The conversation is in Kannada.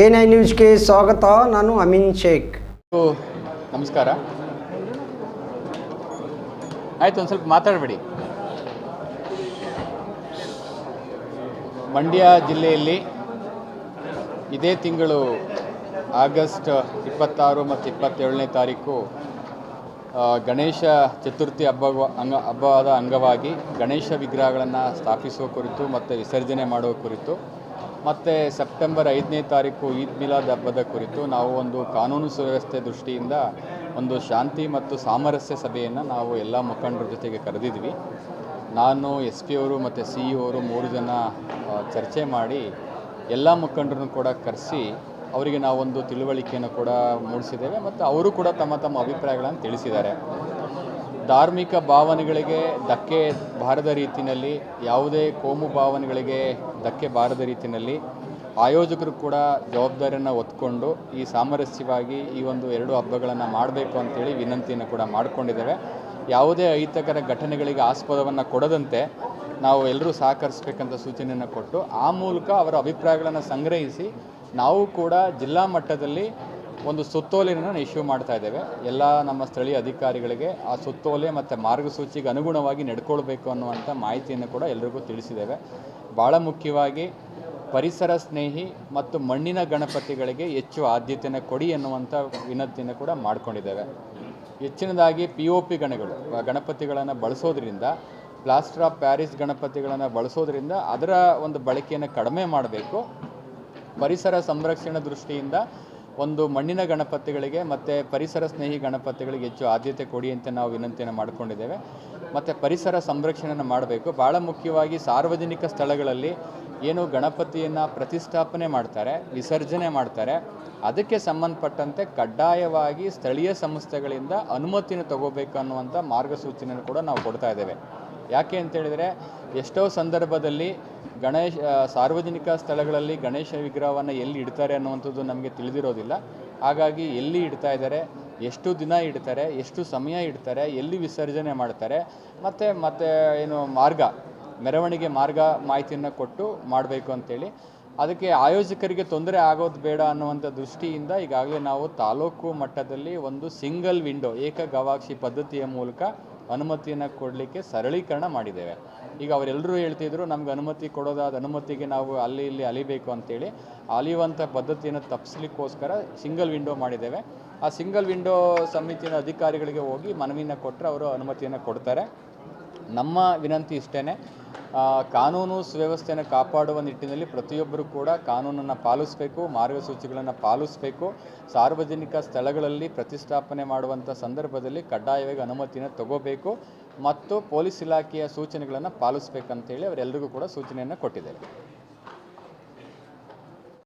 ಎ ನೈನ್ ನ್ಯೂಸ್ಗೆ ಸ್ವಾಗತ, ನಾನು ಅಮೀನ್ ಶೇಖ್. ನಮಸ್ಕಾರ. ಆಯ್ತು, ಒಂದು ಸ್ವಲ್ಪ ಮಾತಾಡಬೇಡಿ. ಮಂಡ್ಯ ಜಿಲ್ಲೆಯಲ್ಲಿ ಇದೇ ತಿಂಗಳು ಆಗಸ್ಟ್ ಇಪ್ಪತ್ತಾರು ಮತ್ತು ಇಪ್ಪತ್ತೇಳನೇ ತಾರೀಕು ಗಣೇಶ ಚತುರ್ಥಿ ಹಬ್ಬ ಅಂಗ ಹಬ್ಬದ ಅಂಗವಾಗಿ ಗಣೇಶ ವಿಗ್ರಹಗಳನ್ನು ಸ್ಥಾಪಿಸುವ ಕುರಿತು ಮತ್ತು ವಿಸರ್ಜನೆ ಮಾಡುವ ಕುರಿತು ಮತ್ತು ಸೆಪ್ಟೆಂಬರ್ ಐದನೇ ತಾರೀಕು ಈದ್ ಮಿಲಾದ್ ಹಬ್ಬದ ಕುರಿತು ನಾವು ಒಂದು ಕಾನೂನು ಸುವ್ಯವಸ್ಥೆ ದೃಷ್ಟಿಯಿಂದ ಒಂದು ಶಾಂತಿ ಮತ್ತು ಸಾಮರಸ್ಯ ಸಭೆಯನ್ನು ನಾವು ಎಲ್ಲ ಮುಖಂಡರ ಜೊತೆಗೆ ಕರೆದಿದ್ವಿ. ನಾನು ಎಸ್ ಪಿ ಅವರು ಮತ್ತು ಸಿ ಇ ಅವರು ಮೂರು ಜನ ಚರ್ಚೆ ಮಾಡಿ ಎಲ್ಲ ಮುಖಂಡರನ್ನು ಕೂಡ ಕರೆಸಿ ಅವರಿಗೆ ನಾವೊಂದು ತಿಳುವಳಿಕೆಯನ್ನು ಕೂಡ ಮೂಡಿಸಿದ್ದೇವೆ ಮತ್ತು ಅವರು ಕೂಡ ತಮ್ಮ ತಮ್ಮ ಅಭಿಪ್ರಾಯಗಳನ್ನು ತಿಳಿಸಿದ್ದಾರೆ. ಧಾರ್ಮಿಕ ಭಾವನೆಗಳಿಗೆ ಧಕ್ಕೆ ಬಾರದ ರೀತಿಯಲ್ಲಿ, ಯಾವುದೇ ಕೋಮು ಭಾವನೆಗಳಿಗೆ ಧಕ್ಕೆ ಬಾರದ ರೀತಿಯಲ್ಲಿ ಆಯೋಜಕರು ಕೂಡ ಜವಾಬ್ದಾರಿಯನ್ನು ಹೊತ್ಕೊಂಡು ಈ ಸಾಮರಸ್ಯವಾಗಿ ಈ ಒಂದು ಎರಡು ಹಬ್ಬಗಳನ್ನು ಮಾಡಬೇಕು ಅಂತೇಳಿ ವಿನಂತಿಯನ್ನು ಕೂಡ ಮಾಡಿಕೊಂಡಿದ್ದೇವೆ. ಯಾವುದೇ ಅಹಿತಕರ ಘಟನೆಗಳಿಗೆ ಆಸ್ಪದವನ್ನು ಕೊಡದಂತೆ ನಾವು ಎಲ್ಲರೂ ಸಹಕರಿಸಬೇಕಂತ ಸೂಚನೆಯನ್ನು ಕೊಟ್ಟು, ಆ ಮೂಲಕ ಅವರ ಅಭಿಪ್ರಾಯಗಳನ್ನು ಸಂಗ್ರಹಿಸಿ ನಾವು ಕೂಡ ಜಿಲ್ಲಾ ಮಟ್ಟದಲ್ಲಿ ಒಂದು ಸುತ್ತೋಲೆಯನ್ನು ಇಶ್ಯೂ ಮಾಡ್ತಾ ಇದ್ದೇವೆ. ಎಲ್ಲ ನಮ್ಮ ಸ್ಥಳೀಯ ಅಧಿಕಾರಿಗಳಿಗೆ ಆ ಸುತ್ತೋಲೆ ಮತ್ತು ಮಾರ್ಗಸೂಚಿಗೆ ಅನುಗುಣವಾಗಿ ನಡ್ಕೊಳ್ಬೇಕು ಅನ್ನುವಂಥ ಮಾಹಿತಿಯನ್ನು ಕೂಡ ಎಲ್ರಿಗೂ ತಿಳಿಸಿದ್ದೇವೆ. ಭಾಳ ಮುಖ್ಯವಾಗಿ ಪರಿಸರ ಸ್ನೇಹಿ ಮತ್ತು ಮಣ್ಣಿನ ಗಣಪತಿಗಳಿಗೆ ಹೆಚ್ಚು ಆದ್ಯತೆಯನ್ನು ಕೊಡಿ ಎನ್ನುವಂಥ ವಿನಂತಿಯನ್ನು ಕೂಡ ಮಾಡಿಕೊಂಡಿದ್ದೇವೆ. ಹೆಚ್ಚಿನದಾಗಿ ಪಿ ಒ ಪಿ ಗಣಗಳು ಗಣಪತಿಗಳನ್ನು ಬಳಸೋದ್ರಿಂದ ಪ್ಲಾಸ್ಟರ್ ಆಫ್ ಪ್ಯಾರಿಸ್ ಗಣಪತಿಗಳನ್ನು ಬಳಸೋದ್ರಿಂದ ಅದರ ಒಂದು ಬಳಕೆಯನ್ನು ಕಡಿಮೆ ಮಾಡಬೇಕು. ಪರಿಸರ ಸಂರಕ್ಷಣೆ ದೃಷ್ಟಿಯಿಂದ ಒಂದು ಮಣ್ಣಿನ ಗಣಪತಿಗಳಿಗೆ ಮತ್ತು ಪರಿಸರ ಸ್ನೇಹಿ ಗಣಪತಿಗಳಿಗೆ ಹೆಚ್ಚು ಆದ್ಯತೆ ಕೊಡಿ ಅಂತ ನಾವು ವಿನಂತಿಯನ್ನು ಮಾಡಿಕೊಂಡಿದ್ದೇವೆ. ಮತ್ತು ಪರಿಸರ ಸಂರಕ್ಷಣೆಯನ್ನು ಮಾಡಬೇಕು. ಭಾಳ ಮುಖ್ಯವಾಗಿ ಸಾರ್ವಜನಿಕ ಸ್ಥಳಗಳಲ್ಲಿ ಏನು ಗಣಪತಿಯನ್ನು ಪ್ರತಿಷ್ಠಾಪನೆ ಮಾಡ್ತಾರೆ, ವಿಸರ್ಜನೆ ಮಾಡ್ತಾರೆ. ಅದಕ್ಕೆ ಸಂಬಂಧಪಟ್ಟಂತೆ ಕಡ್ಡಾಯವಾಗಿ ಸ್ಥಳೀಯ ಸಂಸ್ಥೆಗಳಿಂದ ಅನುಮತಿಯನ್ನು ತಗೋಬೇಕು ಅನ್ನುವಂಥ ಮಾರ್ಗಸೂಚನೆಯನ್ನು ಕೂಡ ನಾವು ಕೊಡ್ತಾ ಇದ್ದೇವೆ. ಯಾಕೆ ಅಂತೇಳಿದರೆ ಎಷ್ಟೋ ಸಂದರ್ಭದಲ್ಲಿ ಗಣೇಶ ಸಾರ್ವಜನಿಕ ಸ್ಥಳಗಳಲ್ಲಿ ಗಣೇಶ ವಿಗ್ರಹವನ್ನು ಎಲ್ಲಿ ಇಡ್ತಾರೆ ಅನ್ನುವಂಥದ್ದು ನಮಗೆ ತಿಳಿದಿರೋದಿಲ್ಲ. ಹಾಗಾಗಿ ಎಲ್ಲಿ ಇಡ್ತಾ ಇದ್ದಾರೆ, ಎಷ್ಟು ದಿನ ಇಡ್ತಾರೆ, ಎಷ್ಟು ಸಮಯ ಇಡ್ತಾರೆ, ಎಲ್ಲಿ ವಿಸರ್ಜನೆ ಮಾಡ್ತಾರೆ, ಮತ್ತು ಮತ್ತು ಏನು ಮಾರ್ಗ, ಮೆರವಣಿಗೆ ಮಾರ್ಗ ಮಾಹಿತಿಯನ್ನು ಕೊಟ್ಟು ಮಾಡಬೇಕು ಅಂತೇಳಿ ಅದಕ್ಕೆ ಆಯೋಜಕರಿಗೆ ತೊಂದರೆ ಆಗೋದು ಬೇಡ ಅನ್ನುವಂಥ ದೃಷ್ಟಿಯಿಂದ ಈಗಾಗಲೇ ನಾವು ತಾಲೂಕು ಮಟ್ಟದಲ್ಲಿ ಒಂದು ಸಿಂಗಲ್ ವಿಂಡೋ ಏಕ ಗವಾಕ್ಷಿ ಪದ್ಧತಿಯ ಮೂಲಕ ಅನುಮತಿಯನ್ನು ಕೊಡಲಿಕ್ಕೆ ಸರಳೀಕರಣ ಮಾಡಿದ್ದೇವೆ. ಈಗ ಅವರೆಲ್ಲರೂ ಹೇಳ್ತಿದ್ರು, ನಮ್ಗೆ ಅನುಮತಿ ಕೊಡೋದಾದ ಅನುಮತಿಗೆ ನಾವು ಅಲ್ಲಿ ಇಲ್ಲಿ ಅಲಿಬೇಕು ಅಂತೇಳಿ. ಅಲಿಯುವಂಥ ಪದ್ಧತಿಯನ್ನು ತಪ್ಪಿಸ್ಲಿಕ್ಕೋಸ್ಕರ ಸಿಂಗಲ್ ವಿಂಡೋ ಮಾಡಿದ್ದೇವೆ. ಆ ಸಿಂಗಲ್ ವಿಂಡೋ ಸಮಿತಿಯ ಅಧಿಕಾರಿಗಳಿಗೆ ಹೋಗಿ ಮನವಿನ ಕೊಟ್ಟರೆ ಅವರು ಅನುಮತಿಯನ್ನು ಕೊಡ್ತಾರೆ. ನಮ್ಮ ವಿನಂತಿ ಇಷ್ಟೇ ಕಾನೂನು ಸುವ್ಯವಸ್ಥೆಯನ್ನು ಕಾಪಾಡುವ ನಿಟ್ಟಿನಲ್ಲಿ ಪ್ರತಿಯೊಬ್ಬರು ಕೂಡ ಕಾನೂನನ್ನು ಪಾಲಿಸಬೇಕು, ಮಾರ್ಗಸೂಚಿಗಳನ್ನು ಪಾಲಿಸಬೇಕು. ಸಾರ್ವಜನಿಕ ಸ್ಥಳಗಳಲ್ಲಿ ಪ್ರತಿಷ್ಠಾಪನೆ ಮಾಡುವಂಥ ಸಂದರ್ಭದಲ್ಲಿ ಕಡ್ಡಾಯವಾಗಿ ಅನುಮತಿಯನ್ನು ತಗೋಬೇಕು. ಮತ್ತು ಪೊಲೀಸ್ ಇಲಾಖೆಯ ಸೂಚನೆಗಳನ್ನು ಪಾಲಿಸಬೇಕಂತೇಳಿ ಅವರೆಲ್ಲರಿಗೂ ಕೂಡ ಸೂಚನೆಯನ್ನು ಕೊಟ್ಟಿದ್ದೇವೆ